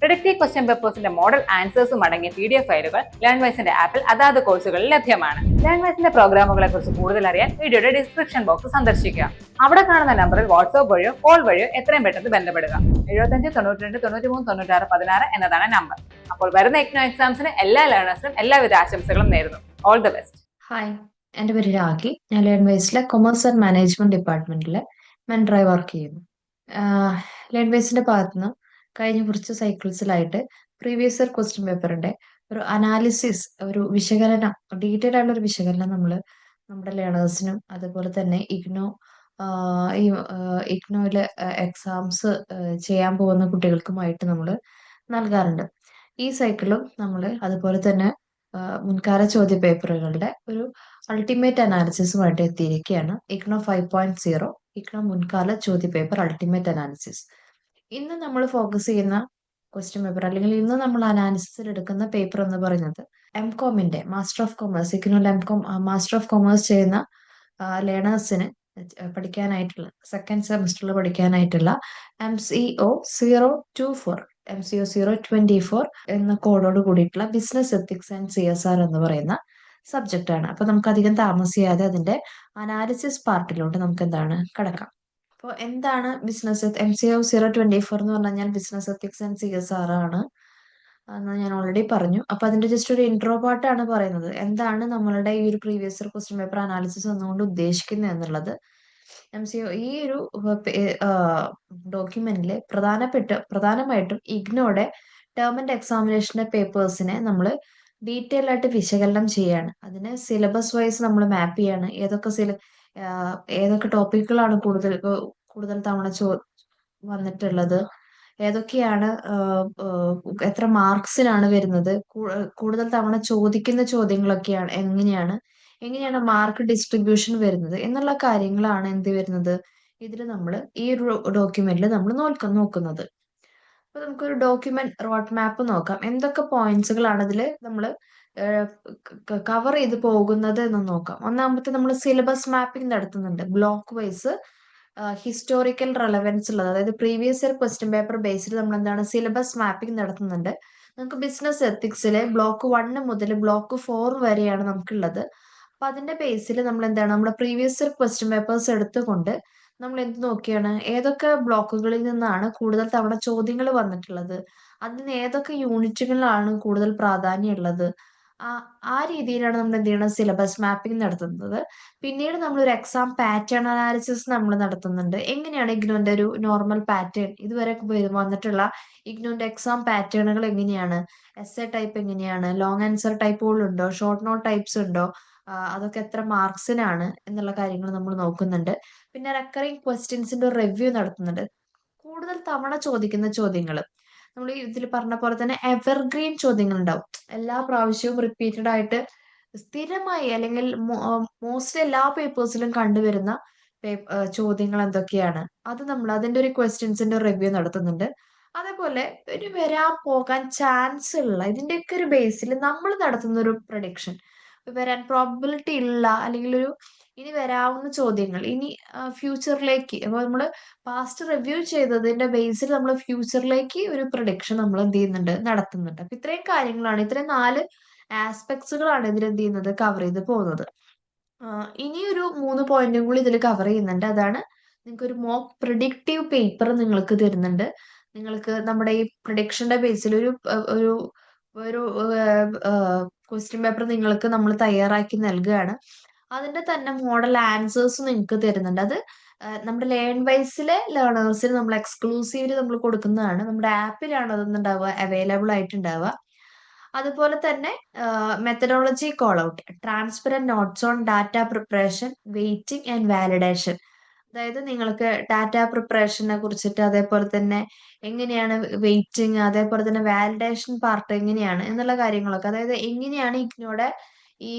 Predictive question പേപ്പേഴ്സിന്റെ model ആൻസേഴ്സും അടങ്ങിയ പി ഡി എഫ് ഫയലുകൾ ലേൺവൈസിന്റെ ആപ്പിൽ അതാത് കോഴ്സുകളിൽ ലഭ്യമാണ്. ലേൺവൈസിന്റെ പ്രോഗ്രാമുകളെ കുറിച്ച് കൂടുതൽ അറിയാൻ വീഡിയോയുടെ ഡിസ്ക്രിപ്ഷൻ ബോക്സ് സന്ദർശിക്കുക. അവിടെ കാണുന്ന നമ്പറിൽ വാട്സ്ആപ്പ് വഴിയോ കോൾ വഴിയോ എത്രയും പെട്ടെന്ന് ബന്ധപ്പെടുക. എഴുപത്തഞ്ച് തൊണ്ണൂറ്റി രണ്ട് തൊണ്ണൂറ്റി മൂന്ന് തൊണ്ണൂറ്റാറ് പതിനാറ് എന്നതാണ് നമ്പർ അപ്പോൾ വരുന്ന എക്നോ എക്സാംസിന് എല്ലാ ലേണേഴ്സിനും എല്ലാവിധ ആശംസകളും നേരുന്നു. ഓൾ ദി ബെസ്റ്റ് ഹായ് എന്റെ പേര് രാഖി. ഞാൻ ലേൺ വൈസിലെ കൊമേഴ്സ് ആൻഡ് മാനേജ്മെന്റ് ഡിപ്പാർട്ട്മെന്റിലെ മെൻഡറായി വർക്ക് ചെയ്യുന്നു. ലേൺ വൈസിന്റെ ഭാഗത്തുനിന്ന് കഴിഞ്ഞ കുറച്ച് സൈക്കിൾസിലായിട്ട് പ്രീവിയസ് ഇയർ ക്വസ്റ്റ്യൻ പേപ്പറിന്റെ ഒരു അനാലിസിസ് ഒരു വിശകലനം ഡീറ്റെയിൽ ആയിട്ടുള്ള ഒരു വിശകലനം നമ്മൾ നമ്മുടെ ലേണേഴ്സിനും അതുപോലെ തന്നെ ഇഗ്നോ ഈ ഇഗ്നോയിലെ എക്സാംസ് ചെയ്യാൻ പോകുന്ന കുട്ടികൾക്കുമായിട്ട് നമ്മൾ നൽകാറുണ്ട്. ഈ സൈക്കിളും നമ്മൾ അതുപോലെ തന്നെ മുൻകാല ചോദ്യ പേപ്പറുകളുടെ ഒരു അൾട്ടിമേറ്റ് അനാലിസിസുമായിട്ട് എത്തിയിരിക്കുകയാണ്. IGNOU five point zero IGNOU മുൻകാല ചോദ്യ പേപ്പർ അൾട്ടിമേറ്റ് അനാലിസിസ് ഇന്ന് നമ്മൾ ഫോക്കസ് ചെയ്യുന്ന ക്വസ്റ്റ്യൻ പേപ്പർ അല്ലെങ്കിൽ ഇന്ന് നമ്മൾ അനാലിസിസിൽ എടുക്കുന്ന പേപ്പർ എന്ന് പറയുന്നത് എം കോമിന്റെ master of commerce ഇഗ്നോയിൽ M com master of commerce ചെയ്യുന്ന ലേണേഴ്സിന് പഠിക്കാനായിട്ടുള്ള സെക്കൻഡ് സെമസ്റ്ററിൽ പഠിക്കാനായിട്ടുള്ള M C O zero two four M C O zero twenty four എന്ന കോഡോട് കൂടിയിട്ടുള്ള business ethics and C S R എന്ന് പറയുന്ന സബ്ജക്റ്റ് ആണ്. അപ്പൊ നമുക്ക് അധികം താമസിയാതെ അതിന്റെ അനാലിസിസ് പാർട്ടിലോട്ട് നമുക്ക് എന്താണ് കിടക്കാം. അപ്പോൾ എന്താണ് business M C O zero twenty four എന്ന് പറഞ്ഞാൽ business ethics and C S R ആണ്. എന്ന് ഞാൻ ഓൾറെഡി പറഞ്ഞു. അപ്പൊ അതിന്റെ ജസ്റ്റ് ഒരു ഇൻട്രോ പാർട്ടാണ് പറയുന്നത്. എന്താണ് നമ്മളുടെ ഈ ഒരു previous year question paper analysis എന്നുകൊണ്ട് ഉദ്ദേശിക്കുന്നത് എന്നുള്ളത്. എം സി ഈ ഒരു ഡോക്യുമെന്റിലെ പ്രധാനപ്പെട്ട പ്രധാനമായിട്ടും ഇഗ്നോയുടെ ടേം ആൻഡ് എക്സാമിനേഷന്റെ പേപ്പേഴ്സിനെ നമ്മൾ ഡീറ്റെയിൽ ആയിട്ട് വിശകലനം ചെയ്യാണ്. അതിന് സിലബസ് വൈസ് നമ്മൾ മാപ്പ് ചെയ്യാണ്. ഏതൊക്കെ സില ഏതൊക്കെ ടോപ്പിക്കുകളാണ് കൂടുതൽ കൂടുതൽ തവണ ചോ വന്നിട്ടുള്ളത്? ഏതൊക്കെയാണ് എത്ര മാർക്സിനാണ് വരുന്നത്? കൂടുതൽ തവണ ചോദിക്കുന്ന ചോദ്യങ്ങളൊക്കെയാണ് എങ്ങനെയാണ് എങ്ങനെയാണ് മാർക്ക് ഡിസ്ട്രിബ്യൂഷൻ വരുന്നത്? എന്നുള്ള കാര്യങ്ങളാണ് എന്ത് വരുന്നത്? ഇതിൽ നമ്മൾ ഈ ഒരു ഡോക്യുമെന്റിൽ നമ്മൾ നോക്ക നോക്കുന്നത്. അപ്പൊ നമുക്കൊരു ഡോക്യുമെന്റ് റോഡ് മാപ്പ് നോക്കാം. എന്തൊക്കെ പോയിന്റ്സുകളാണ് ഇതിൽ നമ്മൾ കവർ ചെയ്ത് പോകുന്നത് എന്ന് നോക്കാം. ഒന്നാമത്തെ നമ്മൾ സിലബസ് മാപ്പിംഗ് നടത്തുന്നുണ്ട്. ബ്ലോക്ക് വൈസ് ഹിസ്റ്റോറിക്കൽ റെലവൻസ് ഉള്ളത്. അതായത് പ്രീവിയസ് ഇയർ ക്വസ്റ്റ്യൻ പേപ്പർ ബേസിൽ നമ്മൾ എന്താണ് സിലബസ് മാപ്പിംഗ് നടത്തുന്നുണ്ട്. നമുക്ക് ബിസിനസ് എത്തിക്സിലെ ബ്ലോക്ക് വണ്ണ് മുതൽ ബ്ലോക്ക് ഫോർ വരെയാണ് നമുക്കുള്ളത്. അപ്പൊ അതിന്റെ ബേസിൽ നമ്മൾ എന്താണ് നമ്മുടെ പ്രീവിയസ് ഇയർ ക്വസ്റ്റ്യൻ പേപ്പേഴ്സ് എടുത്തുകൊണ്ട് നമ്മൾ എന്ത് നോക്കിയാണ്? ഏതൊക്കെ ബ്ലോക്കുകളിൽ നിന്നാണ് കൂടുതൽ തവണ ചോദ്യങ്ങൾ വന്നിട്ടുള്ളത്? അതിന് ഏതൊക്കെ യൂണിറ്റുകളിലാണ് കൂടുതൽ പ്രാധാന്യം ഉള്ളത് ആ രീതിയിലാണ് നമ്മൾ എന്ത് ചെയ്യണം സിലബസ് മാപ്പിംഗ് നടത്തുന്നത്. പിന്നീട് നമ്മൾ ഒരു എക്സാം പാറ്റേൺ അനാലിസിസ് നമ്മൾ നടത്തുന്നുണ്ട്. എങ്ങനെയാണ് ഇഗ്നോന്റെ ഒരു നോർമൽ പാറ്റേൺ ഇതുവരെ വന്നിട്ടുള്ള ഇഗ്നോന്റെ എക്സാം പാറ്റേണുകൾ എങ്ങനെയാണ്? എസ് എ ടൈപ്പ് എങ്ങനെയാണ് ലോങ് ആൻസർ ടൈപ്പുകളുണ്ടോ ഷോർട്ട് നോട്ട് ടൈപ്സ് ഉണ്ടോ? അതൊക്കെ എത്ര മാർക്സിനാണ് എന്നുള്ള കാര്യങ്ങൾ നമ്മൾ നോക്കുന്നുണ്ട്. പിന്നെ റെക്കറിങ് ക്വസ്റ്റ്യൻസിന്റെ റിവ്യൂ നടത്തുന്നുണ്ട്. കൂടുതൽ തവണ ചോദിക്കുന്ന ചോദ്യങ്ങൾ നമ്മൾ ഇതിൽ പറഞ്ഞ പോലെ തന്നെ എവർഗ്രീൻ ചോദ്യങ്ങൾ ഉണ്ടാവും എല്ലാ പ്രാവശ്യവും റിപ്പീറ്റഡ് ആയിട്ട് സ്ഥിരമായി അല്ലെങ്കിൽ മോസ്റ്റ്ലി എല്ലാ പേപ്പേഴ്സിലും കണ്ടുവരുന്ന ചോദ്യങ്ങൾ എന്തൊക്കെയാണ്? അത് നമ്മൾ അതിന്റെ ഒരു ക്വസ്റ്റ്യൻസിന്റെ റിവ്യൂ നടത്തുന്നുണ്ട്. അതേപോലെ ഒരു വരാൻ പോകാൻ ചാൻസ് ഉള്ള ഇതിന്റെയൊക്കെ ഒരു ബേസിൽ നമ്മൾ നടത്തുന്ന ഒരു പ്രഡിക്ഷൻ വരാൻ പ്രോബിലിറ്റി ഉള്ള അല്ലെങ്കിൽ ഒരു ഇനി വരാവുന്ന ചോദ്യങ്ങൾ. ഇനി ഫ്യൂച്ചറിലേക്ക് അപ്പോൾ നമ്മൾ പാസ്റ്റ് റിവ്യൂ ചെയ്തതിന്റെ ബേസിൽ നമ്മൾ ഫ്യൂച്ചറിലേക്ക് ഒരു പ്രൊഡിക്ഷൻ നമ്മൾ എന്ത് ചെയ്യുന്നുണ്ട്? നടത്തുന്നുണ്ട്. അപ്പൊ ഇത്രയും കാര്യങ്ങളാണ്. ഇത്രയും നാല് ആസ്പെക്ട്സുകളാണ് ഇതിൽ എന്ത് ചെയ്യുന്നത്? കവർ ചെയ്ത് പോകുന്നത്. ഇനി ഒരു മൂന്ന് പോയിന്റും കൂടി ഇതിൽ കവർ ചെയ്യുന്നുണ്ട്. അതാണ് നിങ്ങൾക്ക് ഒരു മോക്ക് പ്രിഡിക്റ്റീവ് പേപ്പർ നിങ്ങൾക്ക് തരുന്നുണ്ട്. നിങ്ങൾക്ക് നമ്മുടെ ഈ പ്രൊഡിക്ഷന്റെ ബേസിൽ ഒരു ഒരു ഒരു ക്വസ്റ്റ്യൻ പേപ്പർ നിങ്ങൾക്ക് നമ്മൾ തയ്യാറാക്കി നൽകുകയാണ് അതിന്റെ തന്നെ മോഡൽ ആൻസേഴ്സ് നിങ്ങൾക്ക് തരുന്നുണ്ട്. അത് നമ്മുടെ ലേൺ വൈസിലെ ലേണേഴ്സിന് നമ്മൾ എക്സ്ക്ലൂസീവ്ലി നമ്മൾ കൊടുക്കുന്നതാണ്. നമ്മുടെ ആപ്പിലാണ് അതൊന്നുണ്ടാവുക അവൈലബിൾ ആയിട്ടുണ്ടാവുക. അതുപോലെ തന്നെ methodology call out transparent notes on data preparation weighting and validation അതായത് നിങ്ങൾക്ക് ഡാറ്റ പ്രിപ്പറേഷനെ കുറിച്ചിട്ട് അതേപോലെ തന്നെ എങ്ങനെയാണ് വെയിറ്റിംഗ് അതേപോലെ തന്നെ വാലിഡേഷൻ പാർട്ട് എങ്ങനെയാണ് എന്നുള്ള കാര്യങ്ങളൊക്കെ. അതായത് എങ്ങനെയാണ് ഇഗ്നോയുടെ ഈ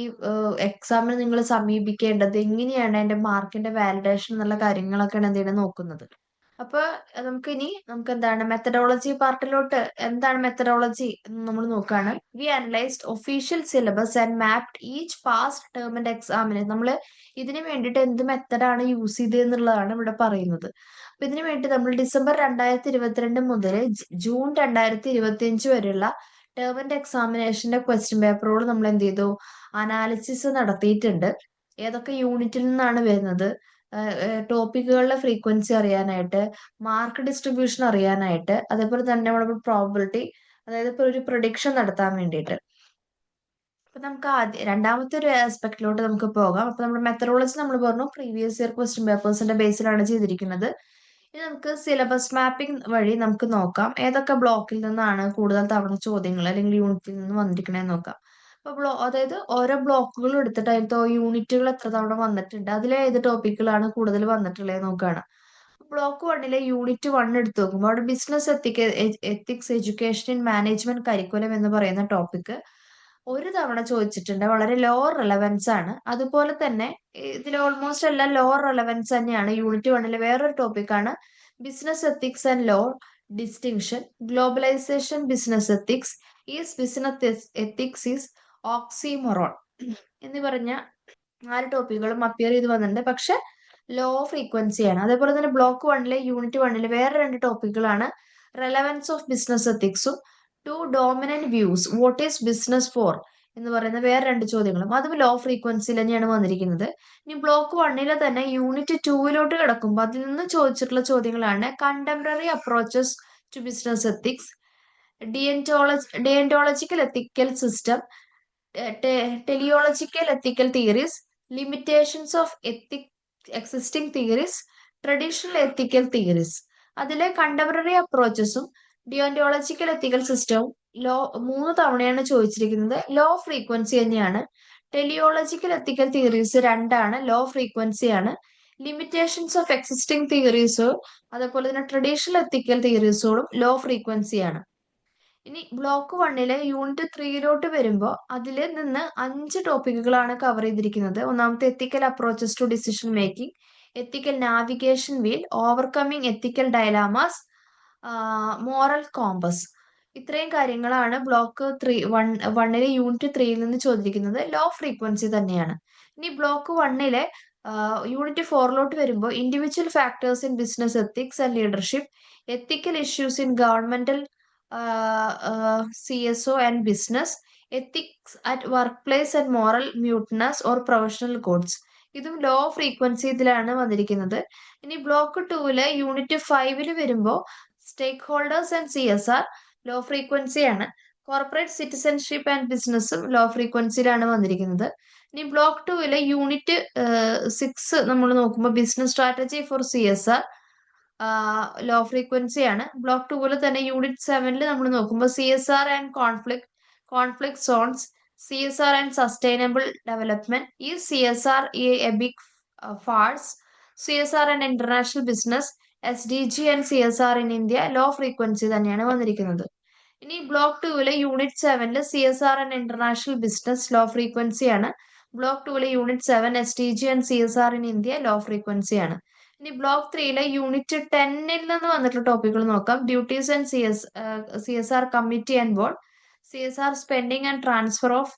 എക്സാമിന് നിങ്ങൾ സമീപിക്കേണ്ടത്? എങ്ങനെയാണ് അതിന്റെ മാർക്കിന്റെ വാലിഡേഷൻ എന്നുള്ള കാര്യങ്ങളൊക്കെയാണ് എന്ത് ചെയ്യുന്നത് നോക്കുന്നത്. അപ്പൊ നമുക്ക് ഇനി നമുക്ക് എന്താണ് മെത്തഡോളജി പാർട്ടിലോട്ട് എന്താണ് മെത്തഡോളജി എന്ന് നമ്മൾ നോക്കുകയാണ് we analysed official syllabus and mapped each past term and എക്സാമിന് നമ്മൾ ഇതിന് വേണ്ടിയിട്ട് എന്ത് മെത്തഡാണ് യൂസ് ചെയ്തത് എന്നുള്ളതാണ് ഇവിടെ പറയുന്നത്. അപ്പൊ ഇതിനു വേണ്ടി നമ്മൾ ഡിസംബർ രണ്ടായിരത്തി ഇരുപത്തിരണ്ട് മുതൽ ജൂൺ രണ്ടായിരത്തി ഇരുപത്തി അഞ്ച് വരെയുള്ള ടേം ആൻഡ് എക്സാമിനേഷന്റെ ക്വസ്റ്റ്യൻ പേപ്പറോട് നമ്മൾ എന്ത് ചെയ്തു അനാലിസിസ് നടത്തിയിട്ടുണ്ട്. ഏതൊക്കെ യൂണിറ്റിൽ നിന്നാണ് വരുന്നത്? ടോപ്പിക്കുകളുടെ ഫ്രീക്വൻസി അറിയാനായിട്ട് മാർക്ക് ഡിസ്ട്രിബ്യൂഷൻ അറിയാനായിട്ട് അതേപോലെ തന്നെ നമ്മുടെ പ്രോബിലിറ്റി അതായത് ഇപ്പോൾ ഒരു പ്രൊഡിക്ഷൻ നടത്താൻ വേണ്ടിയിട്ട്. അപ്പൊ നമുക്ക് ആദ്യം രണ്ടാമത്തെ ഒരു ആസ്പെക്റ്റിലോട്ട് നമുക്ക് പോകാം. അപ്പൊ നമ്മുടെ മെത്തഡോളജി നമ്മൾ പറഞ്ഞു പ്രീവിയസ് ഇയർ ക്വസ്റ്റ്യൻ പേപ്പേഴ്സിന്റെ ബേസിലാണ് ചെയ്തിരിക്കുന്നത്. ഇനി നമുക്ക് സിലബസ് മാപ്പിംഗ് വഴി നമുക്ക് നോക്കാം. ഏതൊക്കെ ബ്ലോക്കിൽ നിന്നാണ് കൂടുതൽ തവണ ചോദ്യങ്ങൾ അല്ലെങ്കിൽ യൂണിറ്റിൽ നിന്ന് വന്നിരിക്കണേന്ന് നോക്കാം. ബ്ലോ അതായത് ഓരോ ബ്ലോക്കുകൾ എടുത്തിട്ട് അതിലത്തെ യൂണിറ്റുകൾ എത്ര തവണ വന്നിട്ടുണ്ട്. അതിലെ ഏത് ടോപ്പിക്കുകളാണ് കൂടുതൽ വന്നിട്ടുള്ളത് നോക്കുകയാണ് ബ്ലോക്ക് വണ്ണിലെ യൂണിറ്റ് വൺ എടുത്ത് നോക്കുമ്പോൾ അവിടെ business ethic ethics education in management curriculum എന്ന് പറയുന്ന ടോപ്പിക്ക് ഒരു തവണ ചോദിച്ചിട്ടുണ്ട്. വളരെ ലോ റെലവൻസ് ആണ്. അതുപോലെ തന്നെ ഇതിൽ ഓൾമോസ്റ്റ് എല്ലാം ലോ റെലവൻസ് തന്നെയാണ്. യൂണിറ്റ് വണ്ണിലെ വേറൊരു ടോപ്പിക്കാണ് business ethics and law distinction globalisation business ethics is business ethics is oxymoron എന്ന് പറഞ്ഞ നാല് ടോപ്പിക്കുകളും അപ്പിയർ ചെയ്ത് വന്നിട്ടുണ്ട്. പക്ഷെ ലോ ഫ്രീക്വൻസിയാണ് അതേപോലെ തന്നെ ബ്ലോക്ക് വണ്ണിലെ യൂണിറ്റ് വണ്ണിലെ വേറെ രണ്ട് ടോപ്പിക്കുകളാണ് relevance of business എത്തിക്സും two dominant views what is business for എന്ന് പറയുന്ന വേറെ രണ്ട് ചോദ്യങ്ങളും. അതും ലോ ഫ്രീക്വൻസിയിൽ തന്നെയാണ് വന്നിരിക്കുന്നത്. ഇനി ബ്ലോക്ക് വണ്ണിലെ തന്നെ യൂണിറ്റ് ടൂവിലോട്ട് കിടക്കുമ്പോൾ അതിൽ നിന്ന് ചോദിച്ചിട്ടുള്ള ചോദ്യങ്ങളാണ് contemporary approaches to business ethics deontology deontological ethical system teleological ethical theories limitations of എത്തി existing theories traditional ethical theories അതിലെ കണ്ടംപററി അപ്രോച്ചസും ഡിയോണ്ടിയോളജിക്കൽ എത്തിക്കൽ സിസ്റ്റവും ലോ മൂന്ന് തവണയാണ് ചോദിച്ചിരിക്കുന്നത്. ലോ ഫ്രീക്വൻസി തന്നെയാണ്. ടെലിയോളജിക്കൽ എത്തിക്കൽ തിയറീസ് രണ്ടാണ് ലോ ഫ്രീക്വൻസി ആണ്. ലിമിറ്റേഷൻസ് ഓഫ് എക്സിസ്റ്റിംഗ് തിയറീസോ അതേപോലെ തന്നെ ട്രഡീഷണൽ എത്തിക്കൽ തിയറീസോടും ലോ ഫ്രീക്വൻസി ആണ്. ഇനി ബ്ലോക്ക് വണ്ണിലെ യൂണിറ്റ് ത്രീയിലോട്ട് വരുമ്പോൾ അതിൽ നിന്ന് അഞ്ച് ടോപ്പിക്കുകളാണ് കവർ ചെയ്തിരിക്കുന്നത്. ഒന്നാമത്തെ ethical approaches to decision making ethical navigation wheel overcoming ethical dilemmas moral compass ഇത്രയും കാര്യങ്ങളാണ് ബ്ലോക്ക് ത്രീ വൺ വണ്ണിലെ യൂണിറ്റ് ത്രീയിൽ നിന്ന് ചോദിച്ചിരിക്കുന്നത്. ലോ ഫ്രീക്വൻസി തന്നെയാണ്. ഇനി ബ്ലോക്ക് വണ്ണിലെ യൂണിറ്റ് ഫോറിലോട്ട് വരുമ്പോൾ individual factors in business ethics and leadership ethical issues in governmental C S O and business ethics at workplace and moral muteness or professional codes ഇതും ലോ ഫ്രീക്വൻസി ഇതിലാണ് വന്നിരിക്കുന്നത്. ഇനി block ടൂവിൽ യൂണിറ്റ് ഫൈവിൽ വരുമ്പോൾ stakeholders and C S R low frequency ആണ്. Corporate citizenship and ബിസിനസ്സും low ഫ്രീക്വൻസിയിലാണ് വന്നിരിക്കുന്നത്. ഇനി ബ്ലോക്ക് ടൂവിലെ യൂണിറ്റ് സിക്സ് നമ്മൾ നോക്കുമ്പോൾ business strategy for C S R low frequency ആണ്. ബ്ലോക്ക് ടൂവിൽ തന്നെ യൂണിറ്റ് സെവനിൽ നമ്മൾ നോക്കുമ്പോൾ C S R and conflict conflict zones C S R and sustainable development ഈ സി എസ് ആർ ഈ എബിക് false C S R and international business S D G and C S R in India low frequency തന്നെയാണ് വന്നിരിക്കുന്നത്. ഇനി block ടൂവിലെ unit സെവനിൽ C S R and international business low frequency ആണ്. Block ടൂവിലെ unit seven S D G and C S R in India low frequency ആണ്. ഇനി block ത്രീയിലെ unit ടെന്നിൽ നിന്ന് വന്നിട്ടുള്ള ടോപ്പിക്കുകൾ നോക്കാം. Duties and C S C S R committee and board C S R spending and transfer of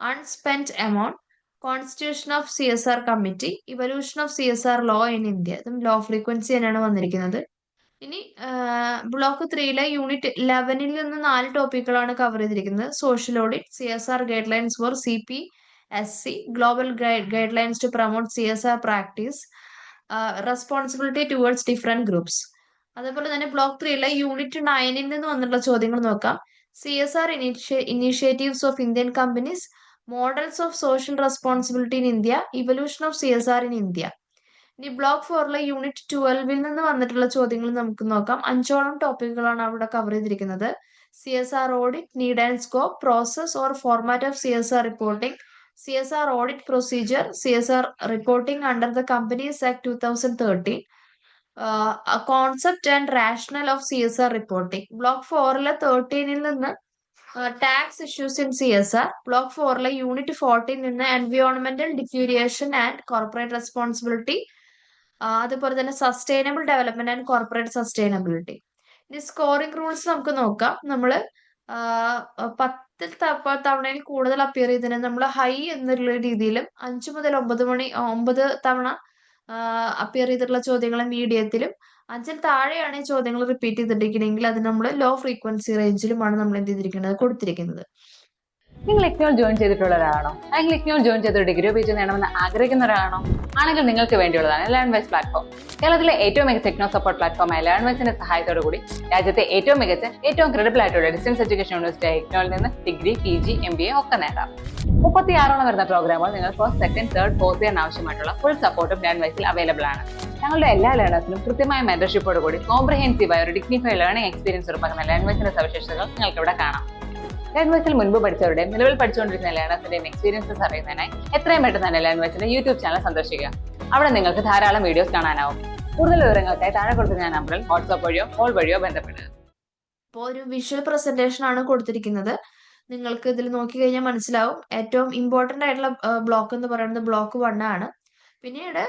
unspent amount constitution of C S R committee evolution of C S R law in India ഇതും low frequency തന്നെയാണ് വന്നിരിക്കുന്നത്. ഇനി block ത്രീയിലെ unit ലെവനിൽ നിന്ന് നാല് ടോപ്പിക്കുകളാണ് cover ചെയ്തിരിക്കുന്നത്. Social audit C S R guidelines for C P S C global guidelines to promote C S R practice responsibility towards different groups അതേപോലെ തന്നെ ബ്ലോക്ക് ത്രീയിലെ യൂണിറ്റ് നയനിൽ നിന്ന് വന്നിട്ടുള്ള ചോദ്യങ്ങൾ നോക്കാം. C S R initiatives of Indian companies models of social responsibility in India evolution of C S R in India ഇനി block ഫോറിലെ unit ട്വൽവിൽ നിന്ന് വന്നിട്ടുള്ള ചോദ്യങ്ങൾ നമുക്ക് നോക്കാം. അഞ്ചോളം ടോപ്പിക്കുകളാണ് അവിടെ കവർ ചെയ്തിരിക്കുന്നത്. C S R audit need and scope process or format of C S R reporting C S R audit procedure C S R reporting under the Companies Act two thousand thirteen concept and rationale of C S R reporting block ഫോറിലെ തേർട്ടീനിൽ നിന്ന് tax issues in C S R block ഫോറിലെ unit ഫോർട്ടിൽ നിന്ന് എൻവിയോൺമെന്റൽ deterioration and corporate responsibility അതുപോലെ തന്നെ sustainable development and corporate sustainability ഇനി scoring rules നമുക്ക് നോക്കാം. നമ്മൾ പത്തിൽ തവണയിൽ കൂടുതൽ അപ്പിയർ ചെയ്തതിന് നമ്മൾ ഹൈ എന്നുള്ള രീതിയിലും അഞ്ചു മുതൽ ഒമ്പത് മണി ഒമ്പത് തവണ അപ്പിയർ ചെയ്തിട്ടുള്ള ചോദ്യങ്ങൾ മീഡിയത്തിലും അഞ്ചിൽ താഴെയാണ് ഈ ചോദ്യങ്ങൾ റിപ്പീറ്റ് ചെയ്തിട്ടിരിക്കണമെങ്കിൽ അത് നമ്മൾ ലോ ഫ്രീക്വൻസി റേഞ്ചിലുമാണ് നമ്മൾ എന്ത് ചെയ്തിരിക്കുന്നത് കൊടുത്തിരിക്കുന്നത്. നിങ്ങൾ ഇഗ്നോൾ ജോയിൻ ചെയ്തിട്ടുള്ള ഒരാളാണോ? അല്ലെങ്കിൽ ഇഗ്നോൾ ജോയിൻ ചെയ്ത ഡിഗ്രി പേജ് നേടണമെന്ന് ആഗ്രഹിക്കുന്ന ഒരാളാണോ? ആണെങ്കിൽ നിങ്ങൾക്ക് വേണ്ടിയുള്ളതാണ് ലേൺ വൈസ് പ്ലാറ്റ്ഫോം കേരളത്തിലെ ഏറ്റവും മികച്ച ഇഗ്നോ സപ്പോർട്ട് പ്ലാറ്റ്ഫോമായ ലേൺ വൈസിന്റെ സഹായത്തോടു കൂടി രാജ്യത്തെ ഏറ്റവും മികച്ച ഏറ്റവും ക്രെഡിബിൾ ആയിട്ടുള്ള ഡിസ്റ്റൻസ് എഡ്യൂക്കേഷൻ യൂണിവേഴ്സിറ്റി ഇഗ്നോയിൽ നിന്ന് degree P G M B A ഒക്കെ നേടാം. മുപ്പത്തി ആറോളം വരുന്ന പ്രോഗ്രാമുകൾ നിങ്ങൾ ഫസ്റ്റ് സെക്കൻഡ് തേർഡ് ഫോർത്ത് ഇയറിന് ആവശ്യമായിട്ടുള്ള ഫുൾ സപ്പോർട്ടും ലേൺ വൈസിൽ അവൈലബിൾ ആണ്. ഞങ്ങളുടെ എല്ലാ ലേണേഴ്സിനും കൃത്യമായ മെന്റർഷിപ്പോട് കൂടി കോംപ്രഹെൻസീവായ ഒരു ഡിഗ്നിഫൈഡ് ലേണിംഗ് എക്സ്പീരിയൻസ് ഉറപ്പാക്കുന്ന ലേൺ വൈസിന്റെ സവിശേഷതകൾ നിങ്ങൾക്ക് ഇവിടെ കാണാം. ലാൻഡ്വൈസിൽ മുൻപ് പഠിച്ചവരുടെയും നിലവിൽ പഠിച്ചുകൊണ്ടിരിക്കുന്ന ലേണേഴ്സിന്റെയും എക്സ്പീരിയൻസസ് അറിയുന്നതിനായി എത്രയും പെട്ടെന്ന് തന്നെ ലാൻവേഴ്സിന്റെ യൂട്യൂബ് ചാനൽ സന്ദർശിക്കുക. അവിടെ നിങ്ങൾക്ക് ധാരാളം വീഡിയോസ് കാണാനാവും. കൂടുതൽ വിവരങ്ങൾക്കായി താഴെ കൊടുക്കുന്ന നമ്പറിൽ വാട്സ്ആപ്പ് വഴിയോ കോൾ വഴിയോ ബന്ധപ്പെടുക. ഇപ്പോൾ ഒരു വിഷ്വൽ പ്രസന്റേഷൻ ആണ് കൊടുത്തിരിക്കുന്നത്. നിങ്ങൾക്ക് ഇതിൽ നോക്കി കഴിഞ്ഞാൽ മനസ്സിലാവും. ഏറ്റവും ഇമ്പോർട്ടന്റ് ആയിട്ടുള്ള ബ്ലോക്ക് എന്ന് പറയുന്നത് ബ്ലോക്ക് വൺ ആണ്. പിന്നീട്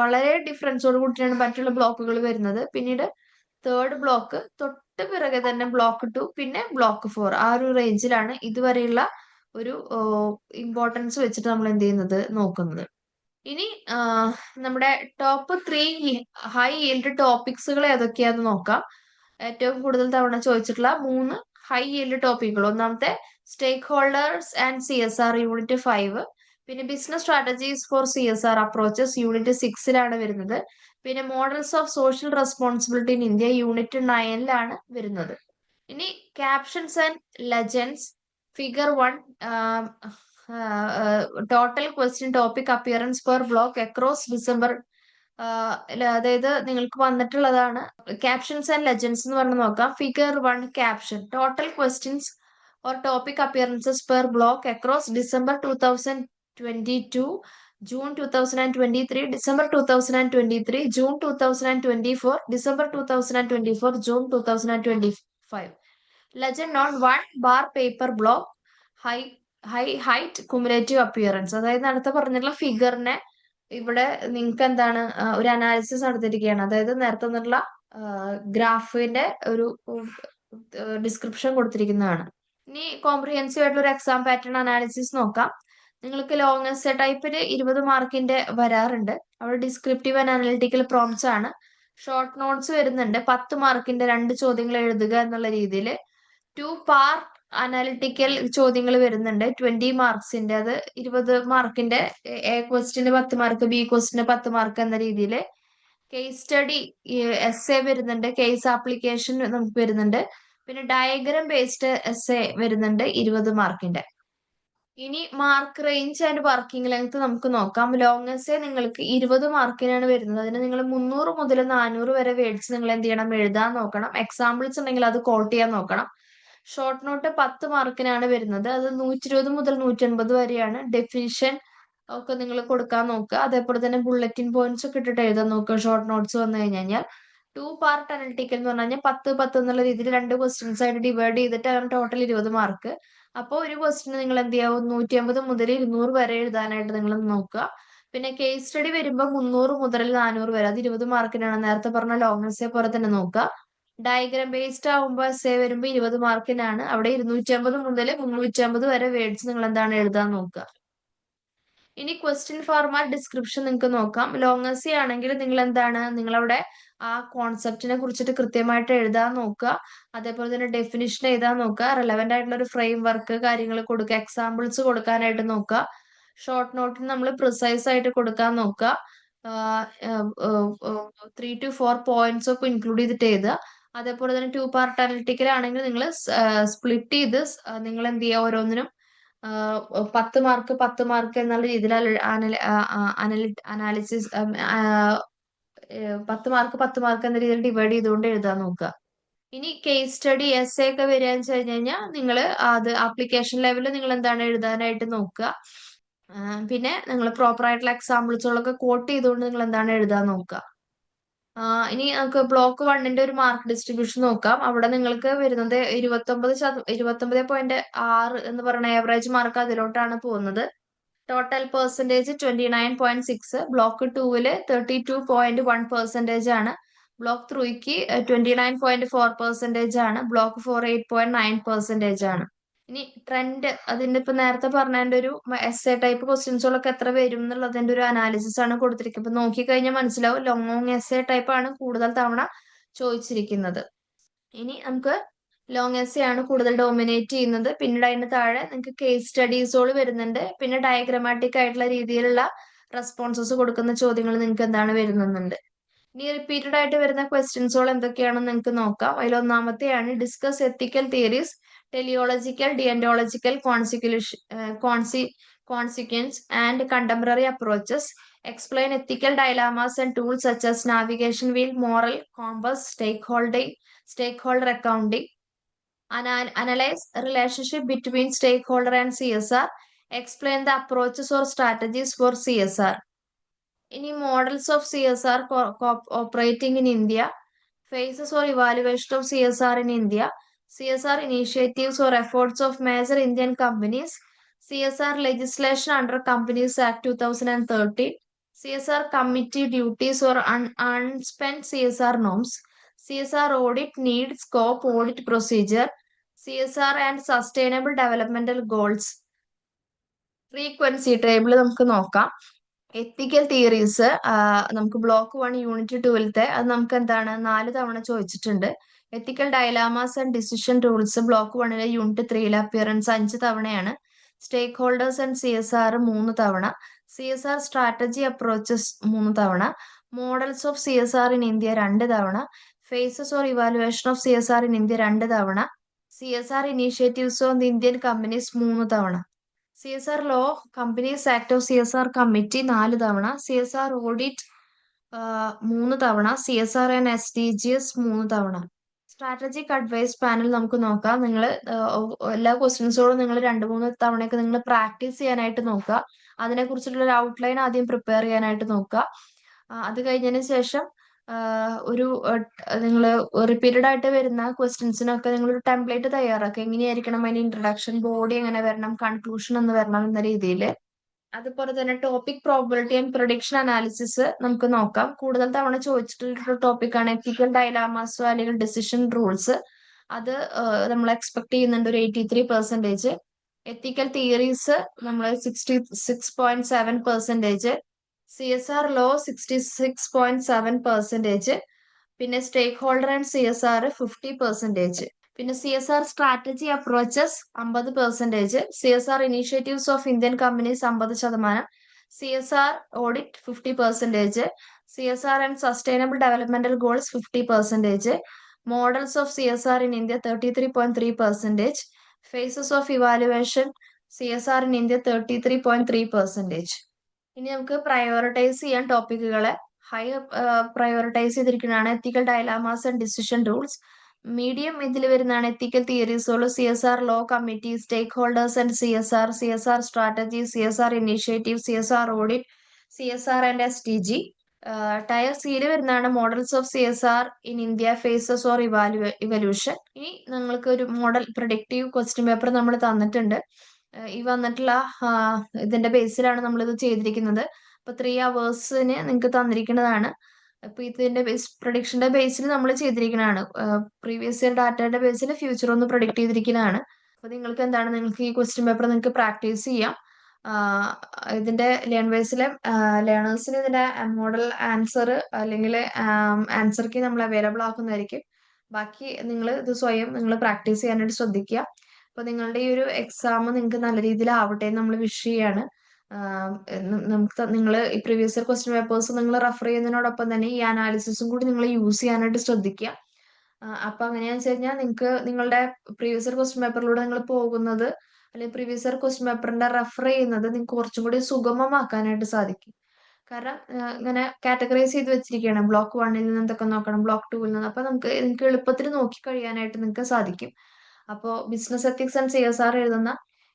വളരെ ഡിഫറൻസോട് കൂട്ടിയാണ് മറ്റുള്ള ബ്ലോക്കുകൾ വരുന്നത്. പിന്നീട് തേർഡ് ബ്ലോക്ക് തൊട്ട് പിറകെ തന്നെ ബ്ലോക്ക് ടു പിന്നെ ബ്ലോക്ക് ഫോർ ആ ഒരു റേഞ്ചിലാണ് ഇതുവരെയുള്ള ഒരു ഇമ്പോർട്ടൻസ് വെച്ചിട്ട് നമ്മൾ എന്ത് ചെയ്യുന്നത്? നോക്കുന്നത്. ഇനി നമ്മുടെ ടോപ്പ് ത്രീ ഹൈ ഈൽഡ് ടോപ്പിക്സുകൾ ഏതൊക്കെയാന്ന് നോക്കാം. ഏറ്റവും കൂടുതൽ തവണ ചോദിച്ചിട്ടുള്ള മൂന്ന് ഹൈ ഈൽഡ് ടോപ്പിക്കുകൾ ഒന്നാമത്തെ stakeholders and C S R unit five പിന്നെ business strategies for C S R approaches unit സിക്സിലാണ് വരുന്നത്. പിന്നെ models of social responsibility in India unit നയനിലാണ് വരുന്നത്. ഇനി captions and legends figure one total question topic appearance per block across December അതായത് നിങ്ങൾക്ക് വന്നിട്ടുള്ളതാണ്. Captions and legends എന്ന് പറഞ്ഞ് നോക്കാം. Figure one caption total questions or topic appearances per block across December two thousand twenty two June two thousand and twenty three December two thousand and twenty three June two thousand and twenty four December two thousand and twenty four June two thousand and twenty five legend on one bar paper block high high height cumulative appearance അതായത് നേരത്തെ പറഞ്ഞിട്ടുള്ള ഫിഗറിനെ ഇവിടെ നിങ്ങൾക്ക് എന്താണ് ഒരു analysis നടത്തിയിരിക്കുകയാണ്. അതായത് നേരത്തെ നിന്നുള്ള ഗ്രാഫിന്റെ ഒരു ഡിസ്ക്രിപ്ഷൻ കൊടുത്തിരിക്കുന്നതാണ്. ഇനി കോംപ്രിഹെൻസീവ് ആയിട്ടുള്ള ഒരു എക്സാം പാറ്റേൺ അനാലിസിസ് നോക്കാം. നിങ്ങൾക്ക് ലോങ് എസ് ടൈപ്പിൽ ഇരുപത് മാർക്കിന്റെ വരാറുണ്ട്. അവിടെ ഡിസ്ക്രിപ്റ്റീവ് ആൻഡ് അനലിറ്റിക്കൽ പ്രോംസ് ആണ്. ഷോർട്ട് നോട്ട്സ് വരുന്നുണ്ട്. പത്ത് മാർക്കിന്റെ രണ്ട് ചോദ്യങ്ങൾ എഴുതുക എന്നുള്ള രീതിയിൽ ടു പാർട്ട് അനാലിറ്റിക്കൽ ചോദ്യങ്ങൾ വരുന്നുണ്ട്. ട്വന്റി മാർക്സിന്റെ അത് ഇരുപത് മാർക്കിന്റെ എ ക്വസ്റ്റിന് പത്ത് മാർക്ക് ബി ക്വസ്റ്റിന് പത്ത് മാർക്ക് എന്ന രീതിയിൽ കേസ് സ്റ്റഡി എസ് എ വരുന്നുണ്ട്. കേസ് ആപ്ലിക്കേഷൻ നമുക്ക് വരുന്നുണ്ട്. പിന്നെ ഡയഗ്രം ബേസ്ഡ് എസ് എ വരുന്നുണ്ട് ഇരുപത് മാർക്കിന്റെ ഇനി mark range and working length നമുക്ക് നോക്കാം. ലോങ് എസ് എ നിങ്ങൾക്ക് ഇരുപത് മാർക്കിനാണ് വരുന്നത്. അതിന് നിങ്ങൾ മുന്നൂറ് മുതൽ നാനൂറ് വരെ വേർഡ്സ് നിങ്ങൾ എന്ത് ചെയ്യണം? എഴുതാൻ നോക്കണം. എക്സാമ്പിൾസ് ഉണ്ടെങ്കിൽ അത് കോട്ട് ചെയ്യാൻ നോക്കണം. ഷോർട്ട് നോട്ട് പത്ത് മാർക്കിനാണ് വരുന്നത്. അത് നൂറ്റി ഇരുപത് മുതൽ നൂറ്റി അൻപത് വരെയാണ്. ഡെഫിനിഷൻ ഒക്കെ നിങ്ങൾ കൊടുക്കാൻ നോക്കുക. അതേപോലെ തന്നെ ബുള്ളറ്റിൻ പോയിന്റ്സ് ഒക്കെ ഇട്ടിട്ട് എഴുതാൻ നോക്കുക. ഷോർട്ട് നോട്ട്സ് വന്നു കഴിഞ്ഞാൽ. ടു പാർട്ട് അനലിറ്റിക്കൽ എന്ന് പറഞ്ഞു കഴിഞ്ഞാൽ പത്ത് പത്ത് എന്നുള്ള രീതിയിൽ രണ്ട് ക്വസ്റ്റ്യൻസ് ആയിട്ട് ഡിവൈഡ് ചെയ്തിട്ട് ടോട്ടൽ ഇരുപത് മാർക്ക് അപ്പോൾ ഒരു ക്വസ്റ്റിന് നിങ്ങൾ എന്ത് ചെയ്യാവും? നൂറ്റി അമ്പത് മുതൽ ഇരുന്നൂറ് വരെ എഴുതാനായിട്ട് നിങ്ങൾ നോക്കുക. പിന്നെ കേസ് സ്റ്റഡി വരുമ്പോൾ മുന്നൂറ് മുതൽ നാനൂറ് വരെ അത് ഇരുപത് മാർക്കിനാണ് നേരത്തെ പറഞ്ഞ ലോങ് എസ്സേ പോലെ തന്നെ നോക്കുക. ഡയഗ്രാം ബേസ്ഡ് ആവുമ്പോൾ എസ്സേ വരുമ്പോൾ ഇരുപത് മാർക്കിനാണ് അവിടെ ഇരുന്നൂറ്റി അമ്പത് മുതൽ മുന്നൂറ്റി അമ്പത് വരെ വേർഡ്സ് നിങ്ങൾ എന്താണ് എഴുതാൻ നോക്കുക. ഇനി ക്വസ്റ്റ്യൻ ഫോർമാറ്റ് ഡിസ്ക്രിപ്ഷൻ നിങ്ങൾക്ക് നോക്കാം. ലോങ് എസ്സേ ആണെങ്കിൽ നിങ്ങൾ എന്താണ്? നിങ്ങളവിടെ ആ കോൺസെപ്റ്റിനെ കുറിച്ചിട്ട് കൃത്യമായിട്ട് എഴുതാൻ നോക്കുക. അതേപോലെ തന്നെ ഡെഫിനിഷൻ എഴുതാൻ നോക്കുക. റെലവെന്റ് ആയിട്ടുള്ള ഒരു ഫ്രെയിം വർക്ക് കാര്യങ്ങൾ കൊടുക്കുക. എക്സാമ്പിൾസ് കൊടുക്കാനായിട്ട് നോക്കുക. ഷോർട്ട് നോട്ടിന് നമ്മൾ പ്രിസൈസ് ആയിട്ട് കൊടുക്കാൻ നോക്കുക. ത്രീ ടു ഫോർ പോയിന്റ്സ് ഒക്കെ ഇൻക്ലൂഡ് ചെയ്തിട്ട് എഴുതുക. അതേപോലെ തന്നെ ടു പാർട്ട് അനലിറ്റിക്കൽ ആണെങ്കിൽ നിങ്ങൾ സ്പ്ലിറ്റ് ചെയ്ത് നിങ്ങൾ എന്ത് ചെയ്യുക? ഓരോന്നിനും പത്ത് മാർക്ക് പത്ത് മാർക്ക് എന്നുള്ള രീതിയിൽ അനാലിസിസ് പത്ത് മാർക്ക് പത്ത് മാർക്ക് എന്ന രീതിയിൽ ഡിവൈഡ് ചെയ്തുകൊണ്ട് എഴുതാൻ നോക്കുക. ഇനി കേസ് സ്റ്റഡി എസ് എ ഒക്കെ വരിക വെച്ച് കഴിഞ്ഞ് കഴിഞ്ഞാൽ നിങ്ങൾ അത് ആപ്ലിക്കേഷൻ ലെവലിൽ നിങ്ങൾ എന്താണ് എഴുതാനായിട്ട് നോക്കുക. പിന്നെ നിങ്ങൾ പ്രോപ്പർ ആയിട്ടുള്ള എക്സാമ്പിൾസുകളൊക്കെ കോട്ട് ചെയ്തുകൊണ്ട് നിങ്ങൾ എന്താണ് എഴുതാൻ നോക്കുക. ഇനി നമുക്ക് ബ്ലോക്ക് വണ്ണിന്റെ ഒരു മാർക്ക് ഡിസ്ട്രിബ്യൂഷൻ നോക്കാം. അവിടെ നിങ്ങൾക്ക് വരുന്നത് ഇരുപത്തൊമ്പത് ശത ഇരുപത്തൊമ്പത് പോയിന്റ് ആറ് എന്ന് പറയുന്ന ഏവറേജ് മാർക്ക് അതിലോട്ടാണ് പോകുന്നത്. Total percentage twenty nine point six block ടൂവിൽ thirty two point one percentage ആണ് block ത്രീക്ക് twenty nine point four percentage ആണ്. Block four eight point nine percentage ആണ്. ഇനി ട്രെൻഡ് അതിന്റെ ഇപ്പൊ നേരത്തെ പറഞ്ഞതിന്റെ ഒരു എസ് എ ടൈപ്പ് ക്വസ്റ്റ്യൻസുകളൊക്കെ എത്ര വരും എന്നുള്ളതിന്റെ ഒരു അനാലിസിസ് ആണ് കൊടുത്തിരിക്കുന്നത്. ഇപ്പൊ നോക്കിക്കഴിഞ്ഞാൽ മനസ്സിലാവും ലോങ് എസ് എ ടൈപ്പ് ആണ് കൂടുതൽ തവണ ചോദിച്ചിരിക്കുന്നത്. ഇനി നമുക്ക് ലോങ് എസ് ആണ് കൂടുതൽ ഡോമിനേറ്റ് ചെയ്യുന്നത്. പിന്നീട് അതിന് താഴെ നിങ്ങൾക്ക് കേസ് സ്റ്റഡീസുകൾ വരുന്നുണ്ട്. പിന്നെ ഡയഗ്രമാറ്റിക് ആയിട്ടുള്ള രീതിയിലുള്ള റെസ്പോൺസസ് കൊടുക്കുന്ന ചോദ്യങ്ങൾ നിങ്ങൾക്ക് എന്താണ് വരുന്നുണ്ട്. ഇനി റിപ്പീറ്റഡ് ആയിട്ട് വരുന്ന ക്വസ്റ്റ്യൻസുകൾ എന്തൊക്കെയാണെന്ന് നിങ്ങൾക്ക് നോക്കാം. അതിൽ ഒന്നാമത്തെയാണ് discuss ethical theories teleological, deontological conse uh, consequence, and contemporary approaches, explain ethical dilemmas and tools such as navigation wheel, moral compass, stakeholder, stakeholder accounting, and analyze relationship between stakeholder and CSR, explain the approaches or strategies for CSR. Any models of CSR operating in India, phases or evaluation of CSR in India, CSR initiatives or efforts of major Indian companies, CSR legislation under Companies Act 2013, CSR committee duties or unspent CSR norms, CSR audit need, scope, audit procedure, CSR and sustainable developmental goals. Frequency table നമുക്ക് നോക്കാം ethical theories നമുക്ക് block one unit ട്വൽത്തെ അത് നമുക്ക് എന്താണ് നാല് തവണ ചോദിച്ചിട്ടുണ്ട്. Ethical dilemmas and decision rules block വണ്ണിലെ യൂണിറ്റ് ത്രീയിലെ അപ്പിയറൻസ് അഞ്ച് തവണയാണ്. Stakeholders and C S R മൂന്ന് തവണ. C S R strategy approaches മൂന്ന് തവണ. Models of C S R in India രണ്ട് തവണ. Phases or evaluation of C S R in India രണ്ട് തവണ. C S R initiatives on Indian companies മൂന്ന് തവണ. C S R law Companies Act of C S R committee നാല് തവണ. C S R audit മൂന്ന് തവണ. C S R and S D G S മൂന്ന് തവണ. സ്ട്രാറ്റജിക് അഡ്വൈസ് പാനൽ നമുക്ക് നോക്കാം. നിങ്ങൾ എല്ലാ ക്വസ്റ്റ്യൻസോടും നിങ്ങൾ രണ്ട് മൂന്ന് തവണയൊക്കെ നിങ്ങൾ പ്രാക്ടീസ് ചെയ്യാനായിട്ട് നോക്കുക. അതിനെക്കുറിച്ചിട്ടുള്ള ഒരു ഔട്ട്ലൈൻ ആദ്യം പ്രിപ്പയർ ചെയ്യാനായിട്ട് നോക്കുക. അത് കഴിഞ്ഞതിന് ശേഷം ഒരു നിങ്ങൾ റിപ്പീറ്റഡ് ആയിട്ട് വരുന്ന ക്വസ്റ്റ്യൻസിനൊക്കെ നിങ്ങൾ ഒരു ടെംപ്ലേറ്റ് തയ്യാറാക്കുക എങ്ങനെയായിരിക്കണം അതിന് ഇൻട്രഡക്ഷൻ ബോഡി എങ്ങനെ വരണം കൺക്ലൂഷൻ എന്ന് വരണം എന്ന രീതിയിൽ അതുപോലെ തന്നെ topic probability and prediction analysis നമുക്ക് നോക്കാം. കൂടുതൽ തവണ ചോദിച്ചിട്ടുള്ള ടോപ്പിക്കാണ് എത്തിക്കൽ ഡയലാമാസോ അല്ലെങ്കിൽ ഡിസിഷൻ റൂൾസ് അത് നമ്മൾ എക്സ്പെക്ട് ചെയ്യുന്നുണ്ട് ഒരു eighty three percentage ethical theories നമ്മൾ sixty six point seven percentage C S R law sixty six point seven percentage പിന്നെ stakeholder and C S R fifty percentage പിന്നെ C S R strategy approaches അമ്പത് percentage C S R initiatives of Indian companies അമ്പത് ശതമാനം C S R audit fifty percentage C S R and sustainable developmental goals fifty percentage models of C S R in India thirty three point three percentage phases of evaluation C S R in India thirty three point three percentage ഇനി നമുക്ക് prioritise ചെയ്യാൻ ടോപ്പിക്കുകളെ high prioritise ചെയ്തിരിക്കുന്നതാണ് ethical dilemmas and decision rules medium ഇതിൽ വരുന്നതാണ് ethical തിയറീസുകൾ C S R law committee stakeholders and C S R C S R strategy C S R initiative C S R audit C S R and S T G tier സിയിൽ വരുന്നതാണ് models of C S R in India phases or ഇവാലു evaluation ഇനി നിങ്ങൾക്ക് ഒരു model productive question paper നമ്മൾ തന്നിട്ടുണ്ട്. ഈ വന്നിട്ടുള്ള ഇതിന്റെ ബേസിലാണ് നമ്മൾ ഇത് ചെയ്തിരിക്കുന്നത്. അപ്പൊ ത്രീ അവേഴ്സിന് നിങ്ങൾക്ക് തന്നിരിക്കുന്നതാണ്. അപ്പൊ ഇതിന്റെ ബേസ് പ്രൊഡിക്ഷന്റെ ബേസിൽ നമ്മൾ ചെയ്തിരിക്കുന്നതാണ്. പ്രീവിയസ് ഇയർ ഡാറ്റയുടെ ബേസിൽ ഫ്യൂച്ചർ ഒന്ന് പ്രൊഡിക്ട് ചെയ്തിരിക്കുന്നതാണ്. അപ്പൊ നിങ്ങൾക്ക് എന്താണ് നിങ്ങൾക്ക് ഈ ക്വസ്റ്റ്യൻ പേപ്പർ നിങ്ങൾക്ക് പ്രാക്ടീസ് ചെയ്യാം. ഇതിന്റെ ലേൺ ബേസിലെ ലേണേഴ്സിന് ഇതിന്റെ മോഡൽ ആൻസർ അല്ലെങ്കിൽ ആൻസർ കീ നമ്മൾ അവൈലബിൾ ആക്കുന്നതായിരിക്കും. ബാക്കി നിങ്ങൾ ഇത് സ്വയം നിങ്ങൾ പ്രാക്ടീസ് ചെയ്യാനായിട്ട് ശ്രദ്ധിക്കുക. അപ്പൊ നിങ്ങളുടെ ഈ ഒരു എക്സാം നിങ്ങൾക്ക് നല്ല രീതിയിൽ ആവട്ടെ എന്ന് നമ്മൾ വിഷ് ചെയ്യാണ്. നമുക്ക് നിങ്ങൾ ഈ പ്രീവിയസ് ഇയർ ക്വസ്റ്റ്യൻ പേപ്പേഴ്സ് നിങ്ങൾ റെഫർ ചെയ്യുന്നതിനോടൊപ്പം തന്നെ ഈ അനാലിസിസും കൂടി നിങ്ങൾ യൂസ് ചെയ്യാനായിട്ട് ശ്രദ്ധിക്കുക. അപ്പൊ അങ്ങനെയാന്ന് വെച്ച് കഴിഞ്ഞാൽ നിങ്ങൾക്ക് നിങ്ങളുടെ പ്രീവിയസ് ഇയർ ക്വസ്റ്റ്യൻ പേപ്പറിലൂടെ നിങ്ങൾ പോകുന്നത് അല്ലെങ്കിൽ പ്രീവിയസ് ഇയർ ക്വസ്റ്റ്യൻ പേപ്പറിന്റെ റെഫർ ചെയ്യുന്നത് നിങ്ങൾക്ക് കുറച്ചും കൂടി സുഗമമാക്കാനായിട്ട് സാധിക്കും. കാരണം ഇങ്ങനെ കാറ്റഗറൈസ് ചെയ്ത് വെച്ചിരിക്കുകയാണ് ബ്ലോക്ക് വണ്ണിൽ നിന്ന് എന്തൊക്കെ നോക്കണം ബ്ലോക്ക് ടൂവിൽ നിന്ന്. അപ്പൊ നമുക്ക് നിങ്ങൾക്ക് എളുപ്പത്തിൽ നോക്കി കഴിയാനായിട്ട് നിങ്ങൾക്ക് സാധിക്കും. അപ്പോൾ business ethics and C S R എഴുതുന്ന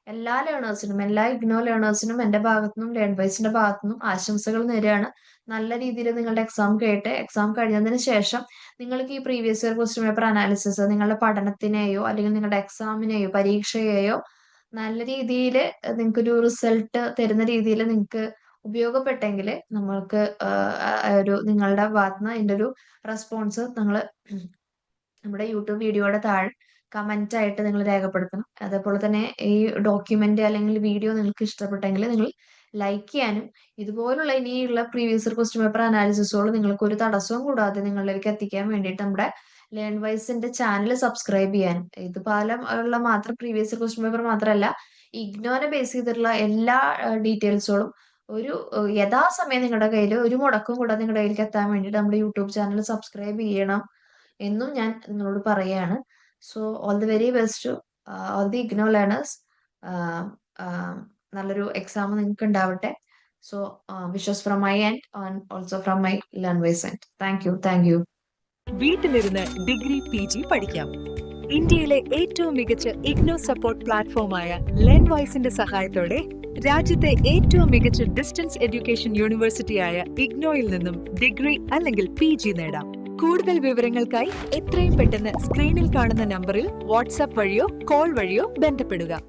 എല്ലാ ലേണേഴ്സിനും എല്ലാ ഇഗ്നോ ലേണേഴ്സിനും ഭാഗത്തു ഭാഗത്തുനിന്നും ലേൺ വൈസിന്റെ ഭാഗത്തുനിന്നും ആശംസകൾ നേരെയാണ് നല്ല രീതിയിൽ നിങ്ങളുടെ എക്സാം കേട്ട് എക്സാം കഴിഞ്ഞതിന് ശേഷം നിങ്ങൾക്ക് ഈ previous year question paper analysis നിങ്ങളുടെ പഠനത്തിനെയോ അല്ലെങ്കിൽ നിങ്ങളുടെ എക്സാമിനെയോ പരീക്ഷയെയോ നല്ല രീതിയിൽ നിങ്ങൾക്കൊരു റിസൾട്ട് തരുന്ന രീതിയിൽ നിങ്ങൾക്ക് ഉപയോഗപ്പെട്ടെങ്കിൽ നമ്മൾക്ക് ഒരു നിങ്ങളുടെ ഭാഗത്തുനിന്ന് അതിന്റെ ഒരു റെസ്പോൺസ് നിങ്ങൾ നമ്മുടെ യൂട്യൂബ് വീഡിയോയുടെ താഴെ കമന്റ് ആയിട്ട് നിങ്ങൾ രേഖപ്പെടുത്തണം. അതേപോലെ തന്നെ ഈ ഡോക്യുമെന്റ് അല്ലെങ്കിൽ വീഡിയോ നിങ്ങൾക്ക് ഇഷ്ടപ്പെട്ടെങ്കിൽ നിങ്ങൾ ലൈക്ക് ചെയ്യാനും ഇതുപോലുള്ള ഇനിയുള്ള പ്രീവിയസ് ക്വസ്റ്റ്യൻ പേപ്പർ അനാലിസിസുകൾ നിങ്ങൾക്ക് ഒരു തടസ്സവും കൂടാതെ നിങ്ങളിലേക്ക് എത്തിക്കാൻ വേണ്ടിയിട്ട് നമ്മുടെ ലേൺ വൈസിന്റെ ചാനൽ സബ്സ്ക്രൈബ് ചെയ്യാനും. ഇത് പാലം ഉള്ള മാത്രം പ്രീവിയസ് ക്വസ്റ്റ്യൻ പേപ്പർ മാത്രമല്ല ഇഗ്നോനെ ബേസ് ചെയ്തിട്ടുള്ള എല്ലാ ഡീറ്റെയിൽസുകളും ഒരു യഥാസമയം നിങ്ങളുടെ കയ്യിൽ ഒരു മുടക്കം കൂടാതെ നിങ്ങളുടെ കയ്യിലേക്ക് എത്താൻ വേണ്ടിയിട്ട് നമ്മുടെ യൂട്യൂബ് ചാനൽ സബ്സ്ക്രൈബ് ചെയ്യണം എന്നും ഞാൻ നിങ്ങളോട് പറയുകയാണ് so all the very best all the IGNOU learners നല്ലൊരു എക്സാം നിങ്ങൾക്ക് ഉണ്ടാവട്ടെ so wishes from my and also from my learn wise and thank you thank you വീട്ടിലിരുന്ന് ഡിഗ്രി പി ജി പഠിക്കാം. ഇന്ത്യയിലെ ഏറ്റവും മികച്ച ഇഗ്നോ സപ്പോർട്ട് പ്ലാറ്റ്ഫോമായ ലെൻ വൈസിന്റെ സഹായത്തോടെ രാജ്യത്തെ ഏറ്റവും മികച്ച ഡിസ്റ്റൻസ് എഡ്യൂക്കേഷൻ യൂണിവേഴ്സിറ്റിയായ ഇഗ്നോയിൽ നിന്നും ഡിഗ്രി അല്ലെങ്കിൽ പി ജി നേടാം. കൂടുതൽ വിവരങ്ങൾക്കായി എത്രയും പെട്ടെന്ന് സ്ക്രീനിൽ കാണുന്ന നമ്പറിൽ വാട്സാപ്പ് വഴിയോ കോൾ വഴിയോ ബന്ധപ്പെടുക.